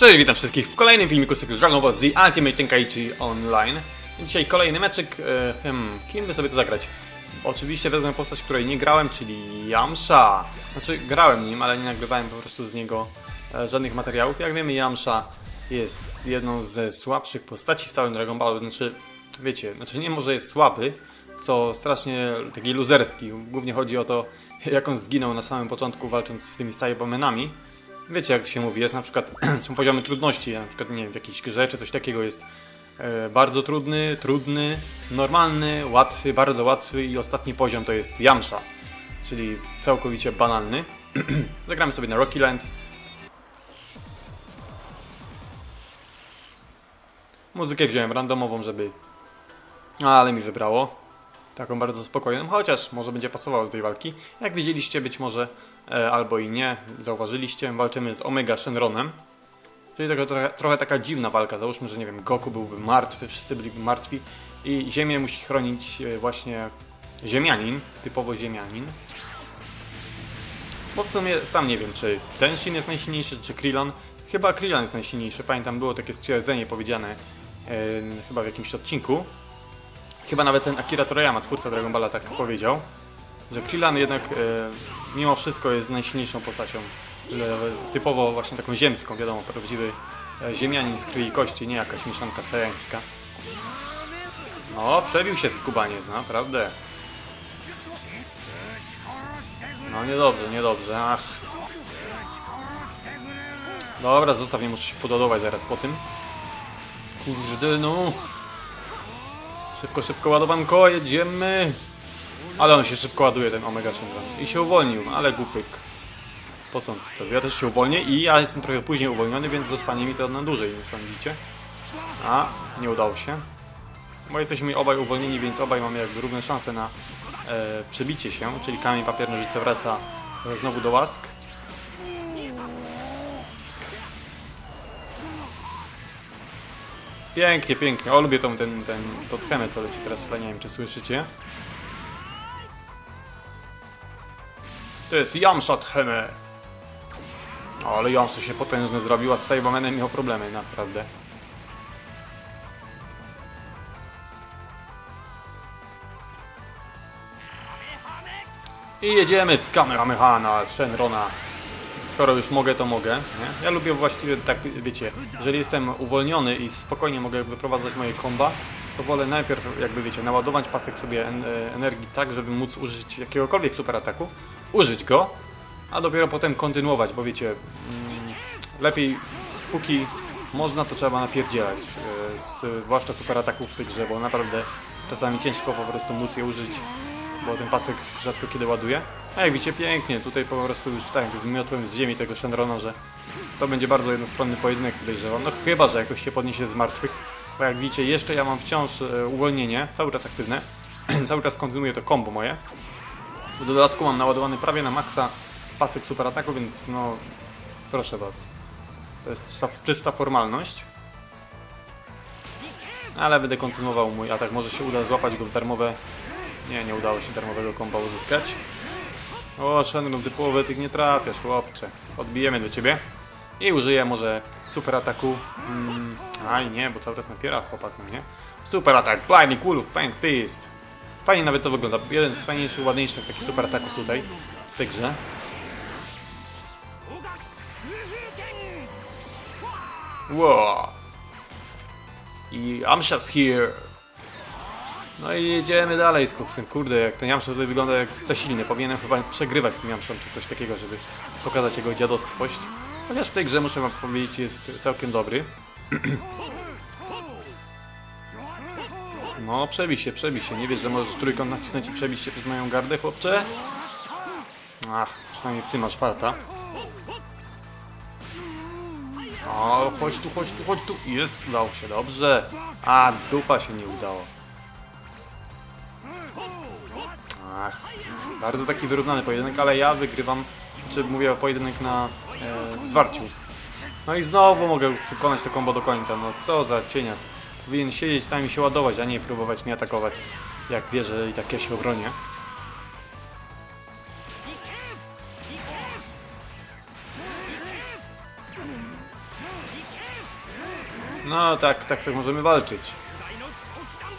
Cześć, witam wszystkich w kolejnym filmiku z Dragon Ball Z Ultimate Tenkaichi Online. Dzisiaj kolejny meczyk, e, hmm, kim by sobie to zagrać? Oczywiście wezmę postać, której nie grałem, czyli Yamsha. Znaczy, grałem nim, ale nie nagrywałem po prostu z niego e, żadnych materiałów. Jak wiemy, Yamsha jest jedną ze słabszych postaci w całym Dragon Ballu. Znaczy, wiecie, znaczy nie może jest słaby, co strasznie taki luzerski. Głównie chodzi o to, jak on zginął na samym początku walcząc z tymi Cybermenami. Wiecie, jak to się mówi, jest na przykład, są poziomy trudności, na przykład, nie wiem, w jakiejś grze czy coś takiego jest e, bardzo trudny, trudny, normalny, łatwy, bardzo łatwy i ostatni poziom to jest Yamsha, czyli całkowicie banalny. Zagramy sobie na Rocky Land. Muzykę wziąłem randomową, żeby... Ale mi wybrało taką bardzo spokojną, chociaż może będzie pasowało do tej walki. Jak widzieliście, być może e, albo i nie, zauważyliście, walczymy z Omega Shenronem. Czyli trochę, trochę, trochę taka dziwna walka. Załóżmy, że nie wiem, Goku byłby martwy, wszyscy byliby martwi i Ziemię musi chronić e, właśnie Ziemianin, typowo Ziemianin. Bo w sumie sam nie wiem, czy ten Shin jest najsilniejszy, czy Krillon. Chyba Krillon jest najsilniejszy. Pamiętam, było takie stwierdzenie powiedziane e, chyba w jakimś odcinku. Chyba nawet ten Akira Toriyama, twórca Dragon Balla, tak powiedział, że Krillin jednak e, mimo wszystko jest najsilniejszą postacią. E, typowo właśnie taką ziemską, wiadomo, prawdziwy e, ziemianin z krwi i kości, nie jakaś mieszanka sajańska. No, przebił się skubaniec, naprawdę. No niedobrze, niedobrze, ach. Dobra, zostaw, nie muszę się pododować zaraz po tym. Kurde, no. Szybko, szybko ładowanko, jedziemy. Ale on się szybko ładuje, ten Omega Shenron. I się uwolnił, ale głupyk. Po co on to zrobił? Ja też się uwolnię i ja jestem trochę później uwolniony, więc zostanie mi to na dłużej, nie sądzicie? A, nie udało się. Bo jesteśmy obaj uwolnieni, więc obaj mamy jakby równe szanse na e, przebicie się, czyli kamień papier nożyce wraca znowu do łask. Pięknie, pięknie. O, lubię tą, ten, ten, to tchemę, co leci teraz w. Nie wiem, czy słyszycie. To jest Yamsha Tcheme. O, ale Yamsha się potężny zrobiła. Z Cybermanem miał problemy, naprawdę. I jedziemy z Kamehameha na Shenrona. Skoro już mogę, to mogę. Nie? Ja lubię właściwie tak, wiecie, jeżeli jestem uwolniony i spokojnie mogę wyprowadzać moje komba, to wolę najpierw, jakby wiecie, naładować pasek sobie en energii tak, żeby móc użyć jakiegokolwiek superataku, użyć go, a dopiero potem kontynuować, bo wiecie, mm, lepiej póki można, to trzeba napierdzielać, z, zwłaszcza superataków w tej grze, bo naprawdę czasami ciężko po prostu móc je użyć, bo ten pasek rzadko kiedy ładuje. A jak widzicie, pięknie, tutaj po prostu już tak zmiotłem z ziemi tego Shenrona, że to będzie bardzo jednostronny pojedynek, podejrzewam. No chyba, że jakoś się podniesie z martwych, bo jak widzicie, jeszcze ja mam wciąż e, uwolnienie, cały czas aktywne, cały czas kontynuuję to combo moje. W dodatku mam naładowany prawie na maksa pasek super ataku, więc no, proszę Was, to jest czysta, formalność. Ale będę kontynuował mój atak, może się uda złapać go w darmowe... Nie, nie udało się darmowego komba uzyskać. O, Shenron, ty połowę tych nie trafiasz, chłopcze. Odbijemy do ciebie. I użyję może super ataku. Mm, aj nie, bo cały czas napiera chłopak na mnie. Super atak, Blinding Wolf, Fang Fist. Fajnie nawet to wygląda. Jeden z fajniejszych, ładniejszych takich super ataków tutaj, w tej grze. Wow. I Amsha's here. No i jedziemy dalej z koksem. Kurde, jak ten Jamsza tutaj wygląda jak za. Powinienem chyba przegrywać tym Jamszą czy coś takiego, żeby pokazać jego dziadostwość. Chociaż w tej grze, muszę wam powiedzieć, jest całkiem dobry. No, przebij się, przebij się. Nie wiesz, że możesz trójkąt nacisnąć i przebić się przez moją gardę, chłopcze? Ach, przynajmniej w tym masz farta. O, chodź tu, chodź tu, chodź tu. Jest, udało się, dobrze. A, dupa się nie udało. Ach, bardzo taki wyrównany pojedynek, ale ja wygrywam, czy mówię pojedynek na e, zwarciu. No i znowu mogę wykonać to kombo do końca, no co za cienias. Powinien siedzieć tam i się ładować, a nie próbować mnie atakować, jak wie, że i tak ja się obronię. No tak, tak, tak możemy walczyć.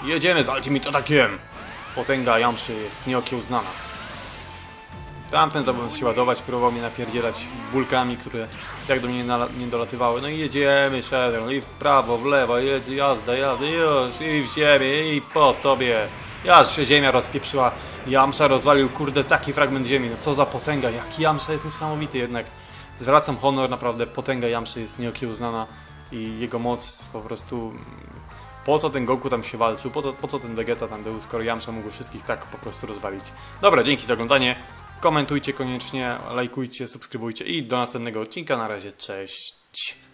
Jedziemy z Ultimate Attackiem! Potęga Jamszy jest nieokiełznana. Tamten zamiast się ładować, próbował mnie napierdzielać bulkami, które i tak do mnie nie dolatywały. No i jedziemy, Shadow, i w prawo, w lewo, jedzie, jazda, jazda, już, i w ziemię, i po tobie. Aż się ziemia rozpieprzyła, Jamsza rozwalił, kurde, taki fragment ziemi, no co za potęga, jaki Jamsza jest niesamowity jednak. Zwracam honor, naprawdę potęga Jamszy jest nieokiełznana i jego moc po prostu... Po co ten Goku tam się walczył, po, to, po co ten Vegeta tam był, skoro Yamcha mógł wszystkich tak po prostu rozwalić. Dobra, dzięki za oglądanie, komentujcie koniecznie, lajkujcie, subskrybujcie i do następnego odcinka, na razie, cześć!